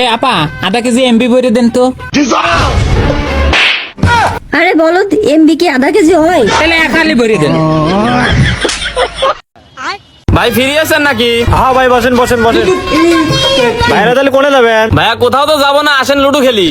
এ আপা আধা KG MB বইরে দেন তো। আরে বলো এমবি কি আধা কেজি হয়? তাহলে এক হালি বইরে দেন। ভাই ফিরে আছেন নাকি? হ্যাঁ ভাই বসেন বসেন বসেন। ভাইরা তাহলে কোনে যাবেন? ভাইয়া কোথাও তো যাব না আসেন লুডু খেলি।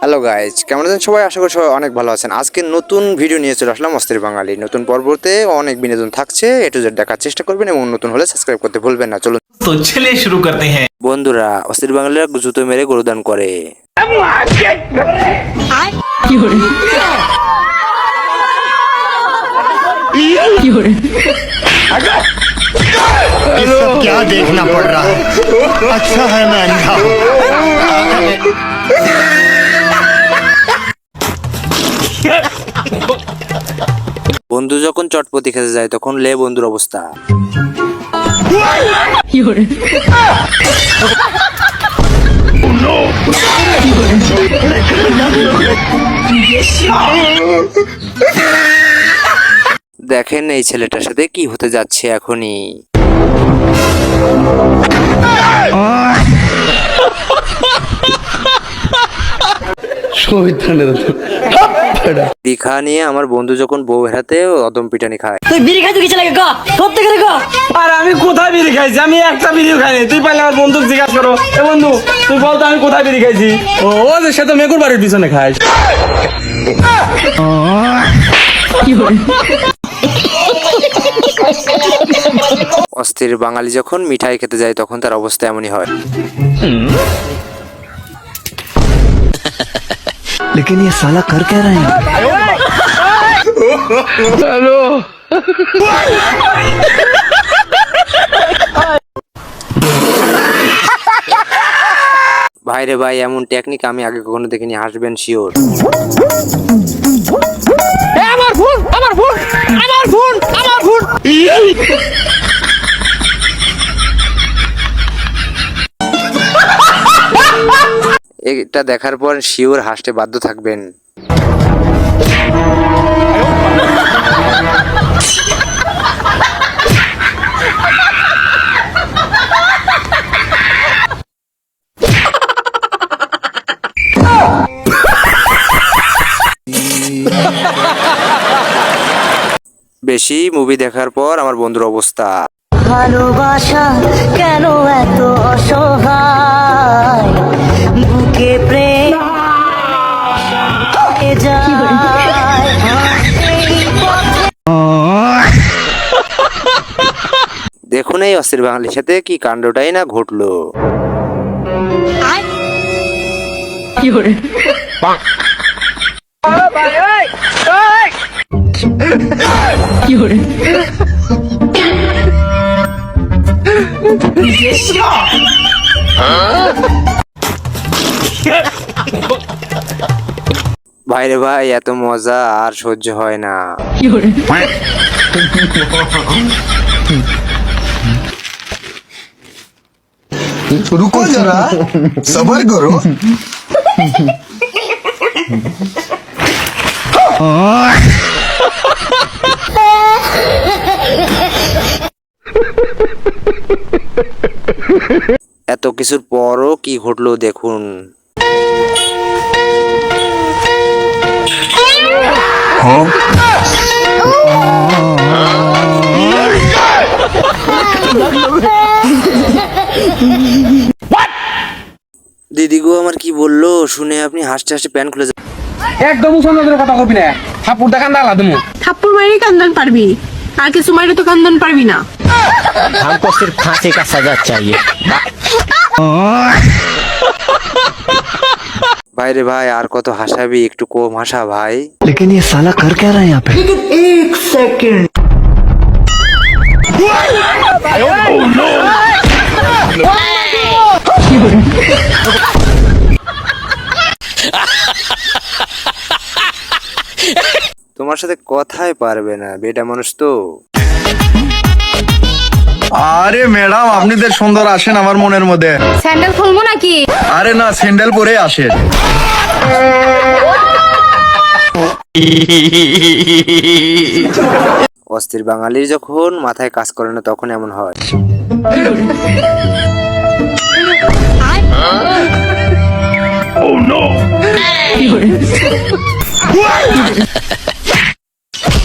হ্যালো গাইজ কেমন আছেন সবাই? আশা করি সবাই অনেক ভালো আছেন। আজকে নতুন ভিডিও নিয়ে চলে আসলাম অস্থির বাঙালি। নতুন পর্বতে অনেক বিনোদন থাকছে এটু জেড দেখার চেষ্টা করবেন এবং নতুন হলে সাবস্ক্রাইব করতে ভুলবেন না। চলুন। তো ছেলে শুরু করতে হ্যাঁ। বন্ধুরা অস্থির বাঙালিরা জুতো মেরে গরুদান করে। করে क्या देखना पड़ रहा है अच्छा है मैं अंधा हूँ বন্ধু যখন চটপটি খেতে যায় তখন লে বন্ধুর অবস্থা দেখেন এই ছেলেটার সাথে কি হতে যাচ্ছে এখনই। দীঘা নিয়ে আমার বন্ধু যখন বউ হাতে অদম পিটানি খায়। তুই বিড়ি খাইতে গেছে লাগে গা সব থেকে গা আর আমি কোথায় বিড়ি খাইছি? আমি একটা বিড়িও খাইনি তুই পারলে আমার বন্ধু জিজ্ঞাসা করো। এ বন্ধু তুই বল তো আমি কোথায় বিড়ি খাইছি? ও যে সে তো মেকুর বাড়ির পিছনে খাইস। অস্থির বাঙালি যখন মিঠাই খেতে যায় তখন তার অবস্থা এমনই হয় लेकिन ये साला कर क्या रहे हैं ভাইরে ভাই এমন টেকনিক আমি আগে কখনো দেখিনি হাসবেন শিওর আমার ফোন আমার ফোন আমার ফোন আমার ফোন। এটা দেখার পর শিওর হাসতে বাধ্য থাকবেন। বেশি মুভি দেখার পর আমার বন্ধুর অবস্থা। ভালোবাসা কেন এত অসহায়? বুকে প্রেম দেখুন এই অস্থির বাঙালির সাথে কি কাণ্ডটাই না ঘটলো। ভাইরে ভাই এত মজা আর সহ্য হয় না। রুকো যারা সবার করো। এত কিছুর পরও কি ঘটলো দেখুন। দিদি গো আমার কি বলল? শুনে আপনি হাসতে হাসতে প্যান খুলে যা- একদম কথা কবি না। ঠাকুর দেখান দালা তুমি থাপ্পড় মারি কান্দন পারবি। আর কিছু মারি তো কান্দন পারবি না हमको सिर्फ फांसी का सजा चाहिए ভাইরে ভাই আর কত হাসাবি একটু কম হাসা ভাই लेकिन ये साला कर क्या रहा है यहाँ पे তোমার সাথে কথাই পারবে না বেটা মানুষ তো। আরে ম্যাডাম আপনি তো সুন্দর আসেন আমার মনের মধ্যে। স্যান্ডেল খুলবো নাকি? আরে না স্যান্ডেল পরে আসেন। অস্থির বাঙালির যখন মাথায় কাজ করে না তখন এমন হয়।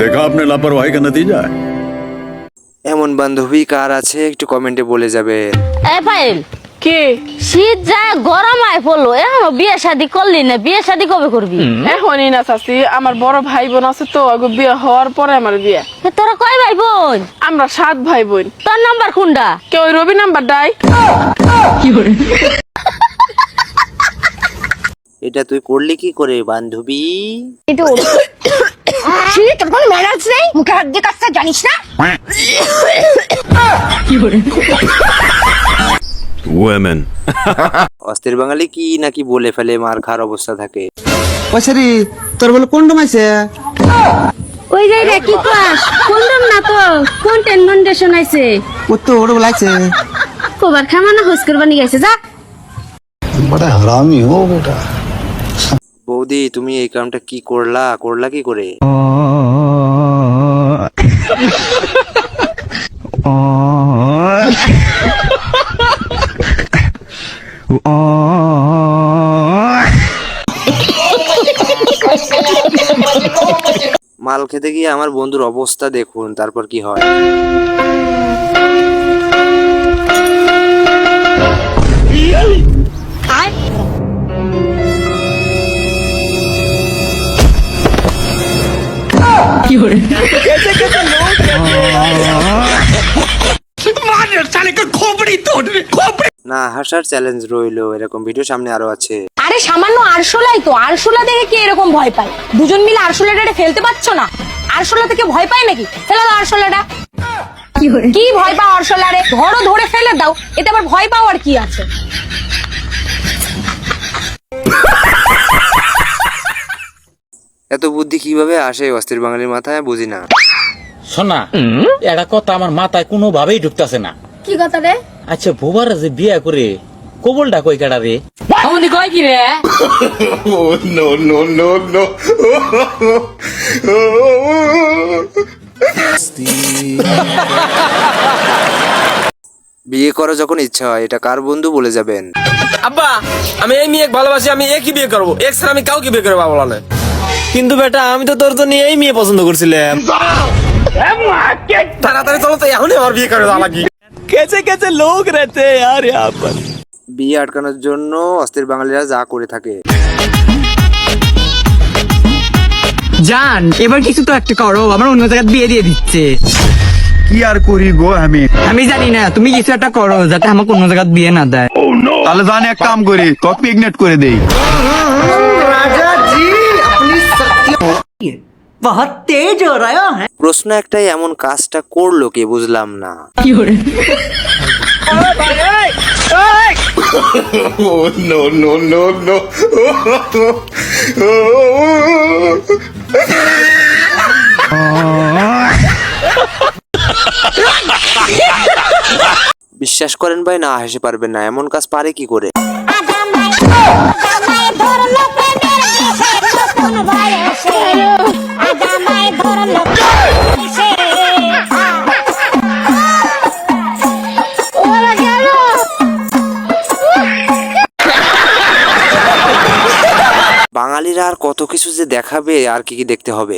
দেখা আপনার লাপরওয়াহি কা নতিজা এমন বান্ধবী কার আছে? একটু কমেন্টে বলে যাবে। এ ফাইল। কি? শীত যা গরম আই পড়ল এখনও বিয়ে শাদি করলি না? বিয়ে শাদি কবে করবি? এখনই না চাচি আমার বড় ভাই বোন আছে তো আগে বিয়ে হওয়ার পরে আমার বিয়ে। তোরা কয় ভাই বোন আমরা সাত ভাই বোন তোর নাম্বার কোনটা? কেউ রবি নাম্বার দাই কি ডাই? এটা তুই করলি কি করে বান্ধবী? এটা তোর কোনো ম্যানার্স নেই? মুখে হাত দিয়ে কাজটা জানিস না? Women. অস্থির বাঙালি কি নাকি বলে ফেলে মার খার অবস্থা থাকে? ওসারি তোর বলে কন্ডম আছে? ওই যাই রে কি ক্লাস কোনদম না তো? কন্টেন্ট মন্ডেশন আইছে। ও তো ওর বলাইছে কোবার খামানা হোস করবানি গেছে যা। বৌদি, তুমি এই কামটা কি করলা? করলা কি করে? মাল খেতে গিয়ে আমার বন্ধুর অবস্থা দেখুন, তারপর কি হয়। না হাসার চ্যালেঞ্জ রইল এরকম। ভিডিও সামনে আরও আছে। আরে সামান্য আরশোলাই তো। আরশোলা দেখে কি এরকম ভয় পায়? দুজন মিলে আরশোলাটা ফেলতে পারছ না? আরশোলা থেকে ভয় পায় নাকি? ফেলে দাও আরশোলাটা কি ভয় পাও আরশোলা আরশোলারে ধরো ধরে ফেলে দাও। এতে আবার ভয় পাওয়ার কি আছে? এত বুদ্ধি কীভাবে আসে অস্থির বাঙালির মাথায় বুঝি না। শোনা একটা কথা আমার মাথায় কোনোভাবেই ঢুকতেছে না। কি কথা রে? আচ্ছা ভোবারা যে বিয়া করে কবলটা কই কাটা রে? আমাদের কয় কি রে? বিয়ে করো যখন ইচ্ছা হয় এটা কার বন্ধু বলে যাবেন? আব্বা আমি এই মেয়ে ভালোবাসি আমি একই বিয়ে করব। এক ছাড়া আমি কাউকে বিয়ে করব বলা নয় কিন্তু বেটা আমি তো তোর জন্য এই মেয়ে পছন্দ করছিলাম। তাড়াতাড়ি চলো তো এখনই আমার বিয়ে করে কেছে কেছে লোক রেতে আর বিয়ে আটকানোর জন্য অস্থির বাঙালিরা যা করে থাকে। জান এবার কিছু তো একটা করো আমার অন্য জায়গায় বিয়ে দিয়ে দিচ্ছে। কি আর করি গো আমি? আমি জানি না তুমি কিছু একটা করো যাতে আমাকে অন্য জায়গায় বিয়ে না দেয়। তাহলে জান এক কাম করি তোকে পিগনেট করে দেই। প্রশ্ন একটাই এমন কাজটা করল কে? বুঝলাম না। বিশ্বাস করেন ভাই না হেসে পারবেন না। এমন কাজ পারে কি করে? বাঙালিরা আর কত কিছু যে দেখাবে আর কি কি দেখতে হবে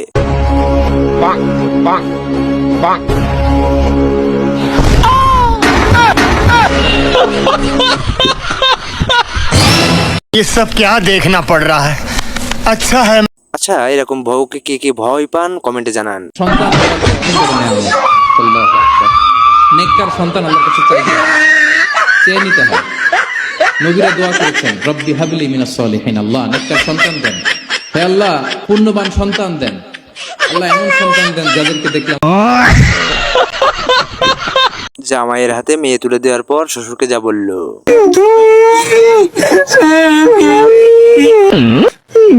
ये सब क्या देखना पड़ रहा है अच्छा है আচ্ছা এরকম বউকে কে কে ভয় পান কমেন্টে জানান নেককার সন্তান আল্লাহর কাছে চাই চেয়ে নিতে হয় নবীরা দোয়া করেছেন রব্বি হাবলি মিনাস সলিহিন আল্লাহ নেককার সন্তান দেন। হে আল্লাহ পুণ্যবান সন্তান দেন। আল্লাহ এমন সন্তান দেন যাদেরকে দেখলাম জামাইয়ের হাতে মেয়ে তুলে দেওয়ার পর শ্বশুরকে যা বলল।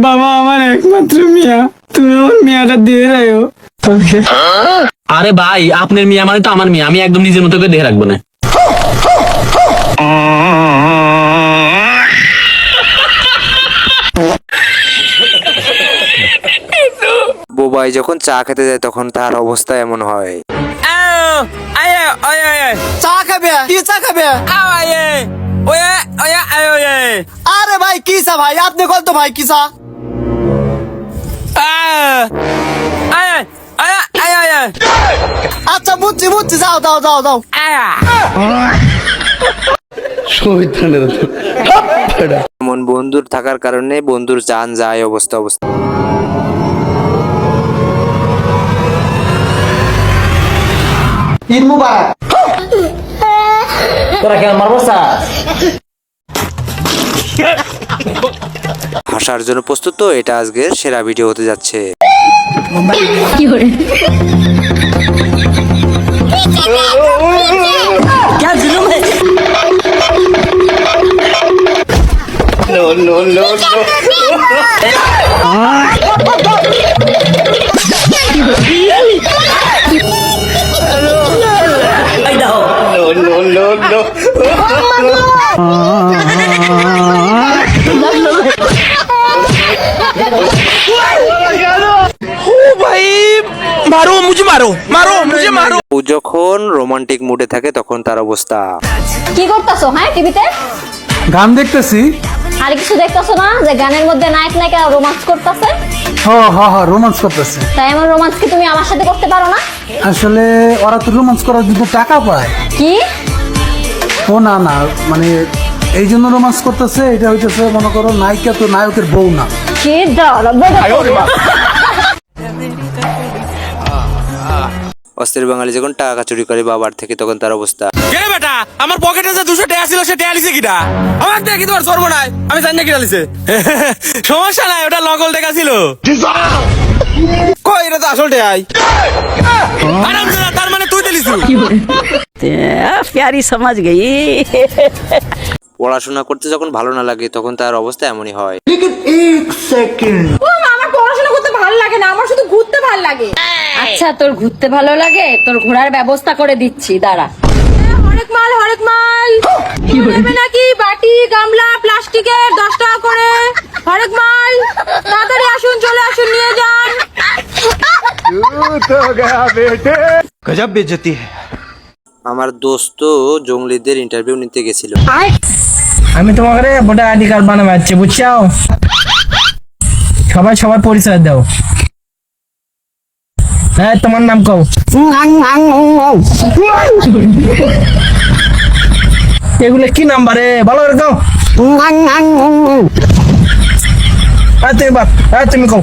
বাবা আমার একমাত্র মিয়া। তুমি আমার মিয়াটা দিয়ে রাখো। আরে ভাই আপনার মিয়া মানে তো আমার মিয়া। আমি একদম নিজের মতো করে দেখে রাখব না। বোবাই যখন চা খেতে যায় তখন তার অবস্থা এমন হয়। চা খাবে? কি চা খাবে? আরে ভাই কি চা ভাই? আপনি কল তো ভাই কি চা? আচ্ছা বুঝছি বুঝছি। যাও দাও দাও দাও এমন বন্ধুর থাকার কারণে বন্ধুর যান যায় অবস্থা অবস্থা। হাসার জন্য প্রস্তুত তো এটা আজকের সেরা ভিডিও হতে যাচ্ছে। ও যখন রোমান্টিক মুডে থাকে তখন তার অবস্থা। কি করতেছো হ্যাঁ টিভিতে গান দেখতেছি। আর কিছু দেখতেছো না? যে গানের মধ্যে নায়ক নায়িকা রোমান্স করতেছে? হ হ হ রোমান্স করতেছে। তাই এমন রোমান্স কি তুমি আমার সাথে করতে পারো না? আসলে ওরা তো রোমান্স করার জন্য টাকা পায়। কি? ও না না মানে এই জন্য রোমান্স করতেছে এটা হইতেছে মনে করো নায়িকা তো নায়কের বউ না। কি দাঁড়া অস্থির বাঙালি যখন টাকা চুরি করে বাবার থেকে তখন তার অবস্থা। গেলে বেটা? আমার পকেটে যে দুশো টাকা ছিল সে টাকা লিছে কিটা? আমার দেখি কি তোমার সর্ব নাই আমি জানি না কিটা লিছে। সমস্যা নাই ওটা লগল দেখা ছিল। কই এটা তো আসল টাকাই? আরাম তার মানে তুই দিলিস প্যারি সমাজ গই। পড়াশোনা করতে যখন ভালো না লাগে তখন তার অবস্থা এমনই হয়। সেকেন্ড ভালো লাগে না আমার শুধু ঘুরতে ভালো লাগে। আচ্ছা তোর ঘুরতে ভালো লাগে? তোর ঘোরার ব্যবস্থা করে দিচ্ছি দাঁড়া। হরেক মাল হরেক মাল। নেবে নাকি বাটি গামলা প্লাস্টিকের দশ টাকা করে? হরেক মাল তাড়াতাড়ি আসুন চলে আসুন নিয়ে যান। আমার দোস্ত জঙ্গলিদের ইন্টারভিউ নিতে গেছিল। আমি তোমাকে ভোটার আইডি কার্ড বানাবো যাচ্ছি বুঝছ সবাই সবার পরিচয় দাও। হ্যাঁ তোমার নাম কও? এগুলো কি নাম্বারে? ভালো করে কও। হ্যাঁ তুমি বাপ হ্যাঁ তুমি কও।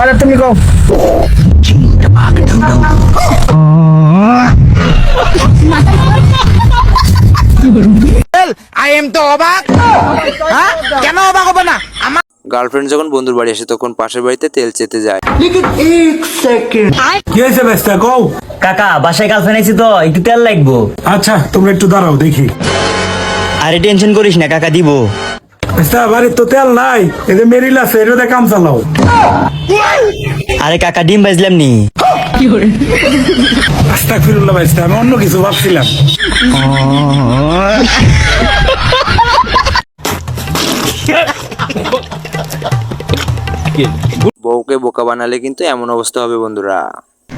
আরে, তুমি কও। গার্লফ্রেন্ড যখন বন্ধুর বাড়ি আসে তখন পাশের বাড়িতে তেল চেতে যায়। কি হয়েছে ব্যস্তা? কও। কাকা বাসায় কাল ফেনেছি তো একটু তেল লাগবো। আচ্ছা তোমরা একটু দাঁড়াও দেখি। আরে টেনশন করিস না কাকা দিব। বাড়ির তো তেল নাই মেরিল আছে কাম চালাও। আরে কাকা ডিম বাজলাম নি। আমি অন্য কিছু ভাবছিলাম। বউকে বোকা বানালে কিন্তু এমন অবস্থা হবে বন্ধুরা।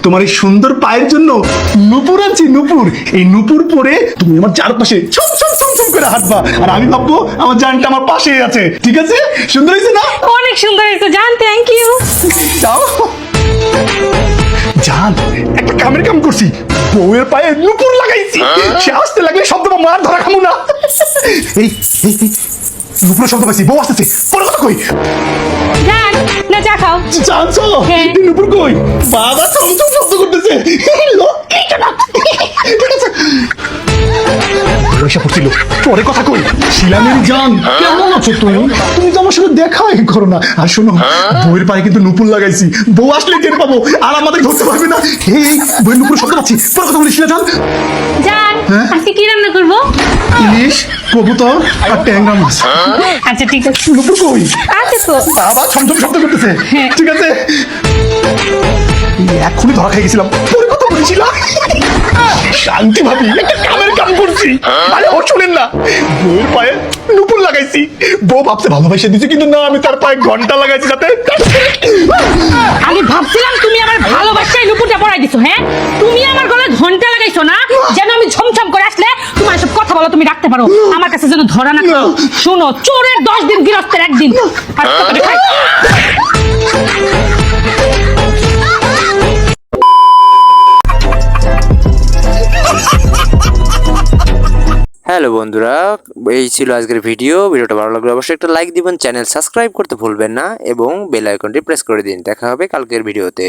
তোমার এই সুন্দর পায়ের জন্য নুপুর আনছি নুপুর। এই নুপুর পরে তুমি আমার চারপাশে ছম ছম ছম ছম করে হাঁটবা। আর আমি ভাববো আমার জানটা আমার পাশেই আছে। ঠিক আছে? সুন্দর হয়েছে না? অনেক সুন্দর হয়েছে। জান থ্যাংক ইউ যাও জান একটা কামের কাম করছি। বউয়ের পায়ে নুপুর লাগাইছি। সে আসতে লাগলে শব্দ মার ধরা খামু না। এই নুপুরের শব্দ পাইছি বউ আসতেছে। পরে কথা কই? জান না চা খাও। জান চলো। নুপুর কই? বাবা চমচম শব্দ করতেছে। লক্ষ্মী কেনা? আছে পড়ছিল পরে কথা কই। শিলামের জান কেমন আছো তুমি? তুমি তো আমার সাথে দেখাই করো না। আর শোনো বউয়ের পায়ে কিন্তু নুপুর লাগাইছি। বউ আসলে টের পাবো আর আমাদের ধরতে পারবে না। এই বউয়ের নুপুর শব্দ পাচ্ছি। পরে কথা বলি শিলা জান জান হ্যাঁ? আজকে কি রান্না করব? ইলিশ কবুতর আর ট্যাংরা মাছ। আচ্ছা ঠিক আছে। নুপুর কই? আছে তো। আবার ছমছম শব্দ করতেছে। ঠিক আছে? এক্ষুনি ধরা খাই গেছিলাম। কথা শান্তি ভাবি একটা কামের কাম করছি। আরে ও শুনেন না বউয়ের পায়ে নুপুর লাগাইছি। বউ ভাবছে ভালোবাসে দিছে কিন্তু না আমি তার পায়ে ঘণ্টা লাগাইছি যাতে আমি ভাবছিলাম তুমি আমার ভালোবাসায় নুপুরটা পড়াই দিছো হ্যাঁ? তুমি আমার গলায় ঘণ্টা লাগাইছো না? যেন আমি ঝমঝম করে আসলে তোমার সব কথা বলো তুমি রাখতে পারো। আমার কাছে যেন ধরা না। শোনো চোরের দশ দিন গৃহস্থের একদিন। আর হ্যালো বন্ধুরা, এই ছিল আজকের ভিডিও। ভিডিওটা ভালো লাগলে অবশ্যই একটা লাইক দিবেন, চ্যানেল সাবস্ক্রাইব করতে ভুলবেন না এবং বেল আইকনটি প্রেস করে দিন। দেখা হবে কালকের ভিডিওতে।